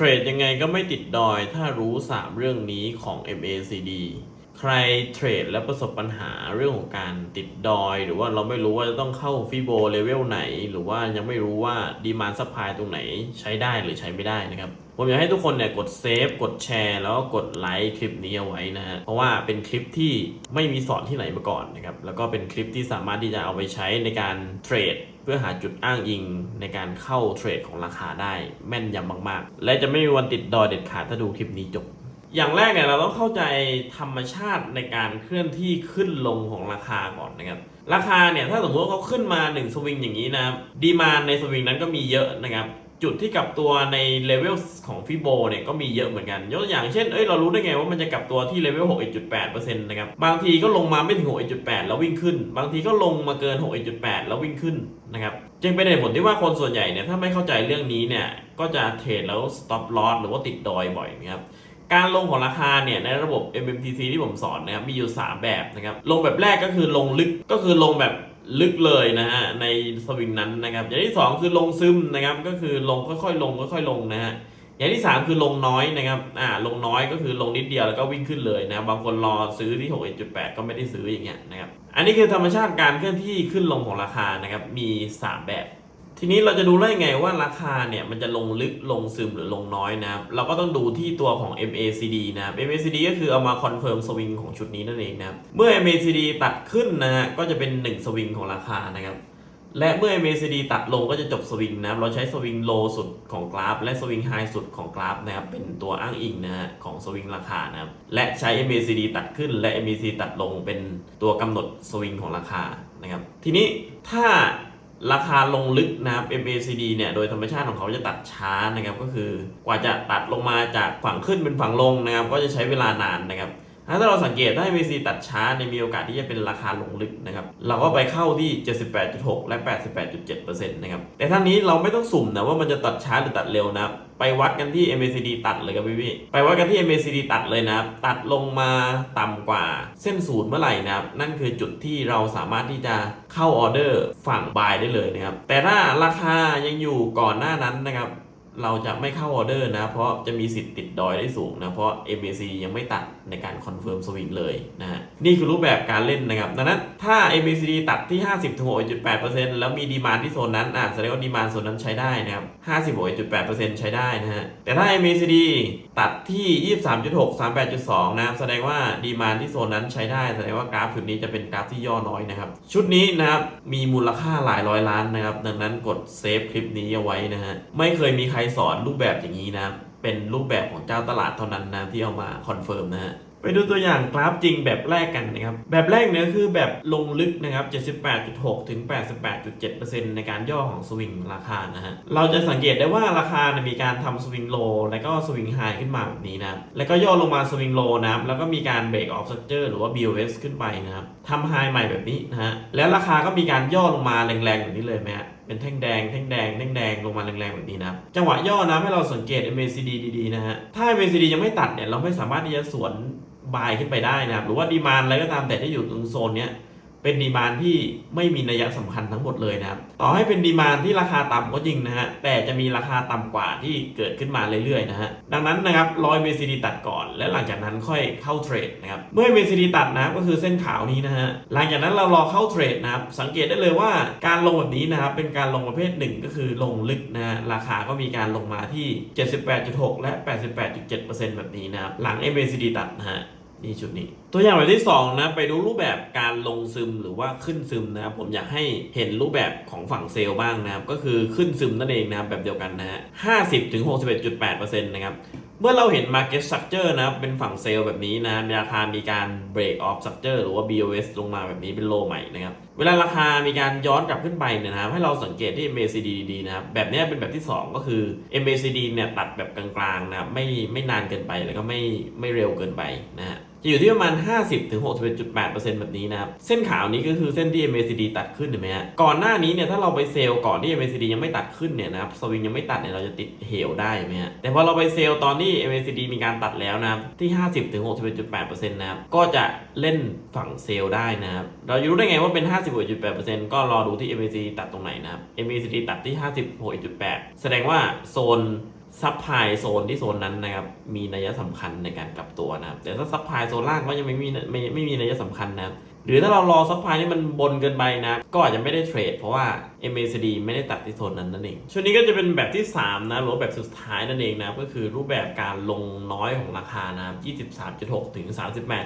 ทรดยังไงก็ไม่ติดดอยถ้ารู้ 3 เรื่องนี้ของ MACD ใครเทรดและประสบปัญหาเรื่องของการติดดอย หรือว่าเราไม่รู้ว่าจะต้องเข้าฟิโบเลเวลไหน หรือว่ายังไม่รู้ว่าดีมานซัพพลายตรงไหนใช้ได้หรือใช้ไม่ได้นะครับ ผมอยากให้ทุกคนเนี่ยกดเซฟกดแชร์แล้วก็กดไลค์คลิปนี้เอาไว้นะฮะเพราะว่าเป็นคลิปที่ไม่มีสอนที่ไหนมาก่อนนะครับแล้วก็เป็นคลิปที่สามารถที่จะเอาไปใช้ในการเทรด พื่อหาจุดอ้างอิงในการเข้าเทรดของราคาได้แม่นยำมากๆ และจะไม่มีวันติดดอยเด็ดขาดถ้าดูคลิปนี้จบ อย่างแรกเนี่ยเราต้องเข้าใจธรรมชาติในการเคลื่อนที่ขึ้นลงของราคาก่อนนะครับราคาเนี่ยถ้าสมมติว่าเขาขึ้นมา1สวิงอย่างนี้นะครับดีมานในสวิงนั้นก็มีเยอะนะครับ จุดที่กลับตัวในเลเวลของฟิโบเนี่ยก็มีเยอะเหมือนกัน ยกตัวอย่างเช่น เอ้ยเรารู้ได้ไงว่ามันจะกลับตัวที่เลเวล6.8%นะครับ บางทีก็ลงมาไม่ถึง 6.8 แล้ววิ่งขึ้น บางทีก็ลงมาเกิน 6.8 แล้ววิ่งขึ้นนะครับ จึงเป็นเหตุผลที่ว่าคนส่วนใหญ่เนี่ยถ้าไม่เข้าใจเรื่องนี้เนี่ย ก็จะเทรดแล้ว stop loss หรือว่าติดดอยบ่อยนะครับการลงของราคาเนี่ยในระบบ MMTC ที่ผมสอนนะครับมีอยู่ 3 แบบนะครับ ลงแบบแรกก็คือลงลึกก็คือลงแบบ ลึกเลยนะฮะในสวิงนั้นนะครับ อย่างที่ 2 คือลงซึมนะครับก็คือลงค่อยๆ ลงค่อยๆลงนะฮะอย่างที่ 3 คือลงน้อยนะครับอ่าลงน้อยก็คือลงนิดเดียวแล้วก็วิ่งขึ้นเลยนะบางคนรอซื้อที่61.8 ก็ไม่ได้ซื้ออย่างเงี้ยนะครับอันนี้คือธรรมชาติการเคลื่อนที่ขึ้นลงของราคานะครับมี 3 แบบ ทีนี้เราจะดูได้ไงว่าราคาเนี่ยมันจะลงลึกลงซึมหรือลงน้อยนะครับเราก็ต้องดูที่ตัวของ MACD นะครับ MACD ก็คือเอามาคอนเฟิร์มสวิงของชุดนี้นั่นเองนะครับเมื่อ MACD ตัดขึ้นนะฮะก็จะเป็น 1 สวิงของราคานะครับและเมื่อ MACD ตัดลงก็จะจบสวิงนะครับเราใช้สวิงโลสุดของกราฟ และสวิงไฮสุดของกราฟนะครับเป็นตัวอ้างอิงนะฮะของสวิงราคานะครับและใช้ MACD ตัดขึ้นและ MACD ตัดลงเป็นตัวกำหนดสวิงของราคานะครับทีนี้ถ้า ราคาลงลึกนะครับ MACD เนี่ยโดยธรรมชาติของเขาจะตัดช้านะครับ ก็คือกว่าจะตัดลงมาจากฝั่งขึ้นเป็นฝั่งลงนะครับ ก็จะใช้เวลานานนะครับ ถ้าเราสังเกตถ้า MACD ตัดช้าในมีโอกาสที่จะเป็นราคาลงลึกนะครับ เราก็ไปเข้าที่ 78.6 และ 88.7%นะครับ แต่ท่านนี้เราไม่ต้องสุ่มนะว่ามันจะตัดช้าหรือตัดเร็วนะครับไปวัดกันที่ MACD ตัดเลยครับพี่พี่ไปวัดกันที่ MACD ตัดเลยนะครับตัดลงมาต่ำกว่าเส้นศูนย์เมื่อไหร่นะครับนั่นคือจุดที่เราสามารถที่จะเข้าออเดอร์ฝั่งบายได้เลยนะครับ แต่ถ้าราคายังอยู่ก่อนหน้านั้นนะครับเราจะไม่เข้าออเดอร์นะ เพราะจะมีสิทธิ์ติดดอยได้สูงนะ เพราะ MAC ยังไม่ตัด ในการคอนเฟิร์มสวิงเลยนะฮะนี่คือรูปแบบการเล่นนะครับ ดังนั้นถ้า MACD ตัดที่ 56.8%แล้วมีดีมานที่โซนนั้นอะแสดงว่าดีมานโซนนั้นใช้ได้นะครับ 56.8%ใช้ได้นะฮะแต่ถ้า MACD ตัดที่ 23.6 38.2 นะครับแสดงว่าดีมานที่โซนนั้นใช้ได้แสดงว่ากราฟชุดนี้จะเป็นกราฟที่ย่อน้อยนะครับ ชุดนี้นะครับมีมูลค่าหลายร้อยล้านนะครับ ดังนั้นกดเซฟคลิปนี้เอาไว้นะฮะไม่เคยมีใครสอนรูปแบบอย่างนี้นะครับ เป็นรูปแบบของเจ้าตลาดเท่านั้นนะที่เอามาคอนเฟิร์มนะฮะไปดูตัวอย่างกราฟจริงแบบแรกกันนะครับ แบบแรกเนี่ยคือแบบลงลึกนะครับ 78.6 ถึง 88.7%ในการย่อของสวิงราคานะฮะ เราจะสังเกตได้ว่าราคาเนี่ยมีการทำสวิงโล แล้วก็สวิงไฮขึ้นมาแบบนี้นะ แล้วก็ย่อลงมาสวิงโลนะครับ แล้วก็มีการเบรกออฟสตรัคเจอร์หรือว่า BOS ขึ้นไปนะครับทำไฮใหม่แบบนี้นะฮะ แล้วราคาก็มีการย่อลงมาแรงๆแบบนี้เลยไหมฮะ เป็นแท่งแดงแท่งแดงแท่งแดงลงมาแรงๆแบบนี้นะจังหวะย่อนะให้เราสังเกต MACD ดีๆนะฮะถ้า MACD ยังไม่ตัดเนี่ยเราไม่สามารถที่จะสวนบายขึ้นไปได้นะครับหรือว่าดีมานอะไรก็ตามแต่ที่อยู่ตรงโซนเนี้ย เป็นดีมานที่ไม่มีนัยสำคัญทั้งหมดเลยนะครับ ต่อให้เป็นดีมานที่ราคาต่ำก็จริงนะฮะ แต่จะมีราคาต่ำกว่าที่เกิดขึ้นมาเรื่อยๆนะฮะ ดังนั้นนะครับรอย MACD ตัดก่อน และหลังจากนั้นค่อยเข้าเทรดนะครับ เมื่อ MACD ตัดนะก็คือเส้นขาวนี้นะฮะ หลังจากนั้นเรารอเข้าเทรดนะครับ สังเกตได้เลยว่าการลงแบบนี้นะครับเป็นการลงประเภทหนึ่งก็คือลงลึกนะฮะ ราคาก็มีการลงมาที่ 78.6 และ 88.7%แบบนี้นะครับ หลัง MACD ตัดนะฮะ นี่ชุดนี้ ตัวอย่างแบบที่2นะไปดูรูปแบบการลงซึมหรือว่าขึ้นซึมนะครับผมอยากให้เห็นรูปแบบของฝั่งเซลล์บ้างนะครับก็คือขึ้นซึมนั่นเองนะครับแบบเดียวกันนะฮะ50ถึง61.8%นต์นะครับเมื่อเราเห็น Market Structure นะครับเป็นฝั่งเซลล์แบบนี้นะราคามีการ Break Off Structure หรือว่า BOS ลงมาแบบนี้เป็นโลใหม่นะครับ เวลาราคามีการย้อนกลับขึ้นไปเนี่ยนะครับให้เราสังเกตที่ MACD ดีๆนะครับ แบบนี้เป็นแบบที่ 2 ก็คือ MACD เนี่ยตัดแบบกลางๆนะครับไม่ไม่นานเกินไปแล้วก็ไม่ไม่เร็วเกินไปนะฮะ จะอยู่ที่ประมาณ 50ถึง61.8%แบบนี้นะครับ เส้นขาวนี้ก็คือเส้นที่ MACD ตัดขึ้นเห็นไหมฮะ ก่อนหน้านี้เนี่ยถ้าเราไปเซลล์ก่อนที่ MACD ยังไม่ตัดขึ้นเนี่ยนะครับสวิงยังไม่ตัดเนี่ยเราจะติดเหวได้ไหมฮะ แต่พอเราไปเซลล์ตอนที่ MACD มีการตัดแล้วนะครับที่ 50ถึง61.8%นะครับก็จะเล่นฝั่งเซลล์ได้นะครับ เราจะรู้ได้ไงว่าเป็น 51.8%ก็รอดูที่ MACD ตัดตรงไหนนะครับ MACD ตัดที่ 56.8 แสดงว่าโซน ซับพลายโซนที่โซนนั้นนะครับ มีนัยสำคัญในการกลับตัวนะครับ แต่ถ้าซับพลายโซนล่างก็ยังไม่มีไม่ไม่มีนัยสำคัญนะครับ หรือถ้าเรารอซับพลายนี่มันบนเกินไปนะ ก็อาจจะไม่ได้เทรดเพราะว่า MACD ไม่ได้ตัดที่โซนนั้นนั่นเอง ช่วงนี้ก็จะเป็นแบบที่ 3 นะหรือว่าแบบสุดท้ายนั่นเองนะ ก็คือรูปแบบการลงน้อยของราคานะครับ 23.6 ถึง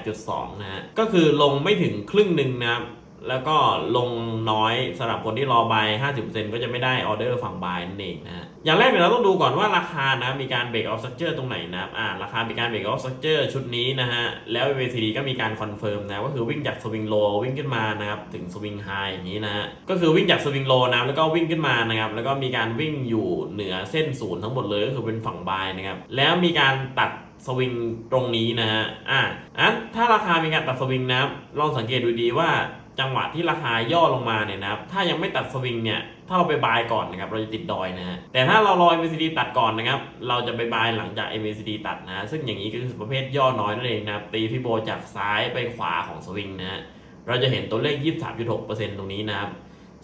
38.2 นะฮะ ก็คือลงไม่ถึงครึ่งหนึ่งนะครับ แล้วก็ลงน้อยสำหรับคนที่รอบาย 50%ก็จะไม่ได้ออเดอร์ฝั่งบายนั่นเองนะฮะอย่างแรกเนี่ยเราต้องดูก่อนว่าราคานะมีการเบรกออฟสตรัคเจอร์ตรงไหนนะอ่าราคามีการเบรกออฟสตรัคเจอร์ชุดนี้นะฮะแล้ว MACD ก็มีการคอนเฟิร์มนะก็คือวิ่งจากสวิงโลวิ่งขึ้นมานะครับถึงสวิงไฮอย่างนี้นะฮะก็คือวิ่งจากสวิงโลนะแล้วก็วิ่งขึ้นมานะครับแล้วก็มีการวิ่งอยู่เหนือเส้นศูนย์ทั้งหมดเลยก็คือเป็นฝั่งบายนะครับแล้วมีการตัดสวิงตรงนี้นะฮะอ่าอันถ้าราคามีการตัดสวิงนะลองสังเกตดูดีว่า จังหวะที่ราคาย่อลงมาเนี่ยนะครับถ้ายังไม่ตัดสวิงเนี่ยถ้าเราไปบายก่อนนะครับเราจะติดดอยนะฮะแต่ถ้าเรารอ MACD ตัดก่อนนะครับเราจะไปบายหลังจาก MACD ตัดนะซึ่งอย่างนี้ก็คือประเภทย่อน้อยนั่นเองนะครับตีฟิโบจากซ้ายไปขวาของสวิงนะฮะเราจะเห็นตัวเลข 23.6%ตรงนี้นะครับ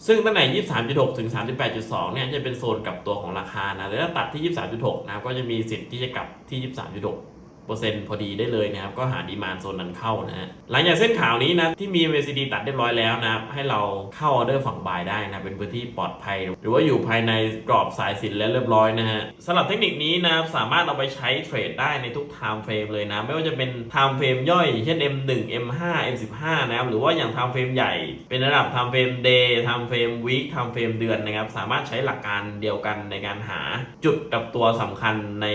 ซึ่งตั้งแต่23.6 ถึง 38.2 เนี่ยจะเป็นโซนกลับตัวของราคานะแต่ถ้าตัดที่ 23.6 นะครับก็จะมีสิทธิ์ที่จะกลับที่ 23.6 ปอร์เซ็นต์พอดีได้เลยนะครับ ก็หาดีมานโซนนั้นเข้านะฮะหลังจากเส้นขาวนี้นะที่มี MACD ตัดเรียบร้อยแล้วนะครับ ให้เราเข้าออเดอร์ฝั่งบายได้นะเป็นพื้นที่ปลอดภัย หรือว่าอยู่ภายในกรอบสายสินแล้วเรียบร้อยนะฮะสำหรับเทคนิคนี้นะครับสามารถเอาไปใช้เทรดได้ในทุก time frame เลยนะ ไม่ว่าจะเป็น time frame ย่อยอย่างเช่น M1 M5 M15 นะครับหรือว่าอย่าง time frame ใหญ่เป็นระดับ time frame day time frame week time frame เดือนนะครับสามารถใช้หลักการเดียวกันในการหาจุดกับตัวสำคัญใน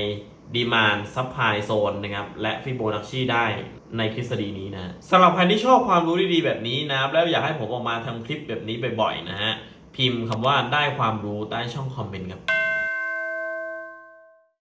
ดีมานซั p พลายโซนนะครับ และฟิโบนัชชีได้ในทฤษฎีนี้นะสำหรับใครที่ชอบความรู้ดีๆแบบนี้นะครับ แล้วอยากให้ผมออกมาทำคลิปแบบนี้บ่อยๆนะฮะ พิมพ์คำว่าได้ความรู้ใต้ช่องคอมเมนต์ครับ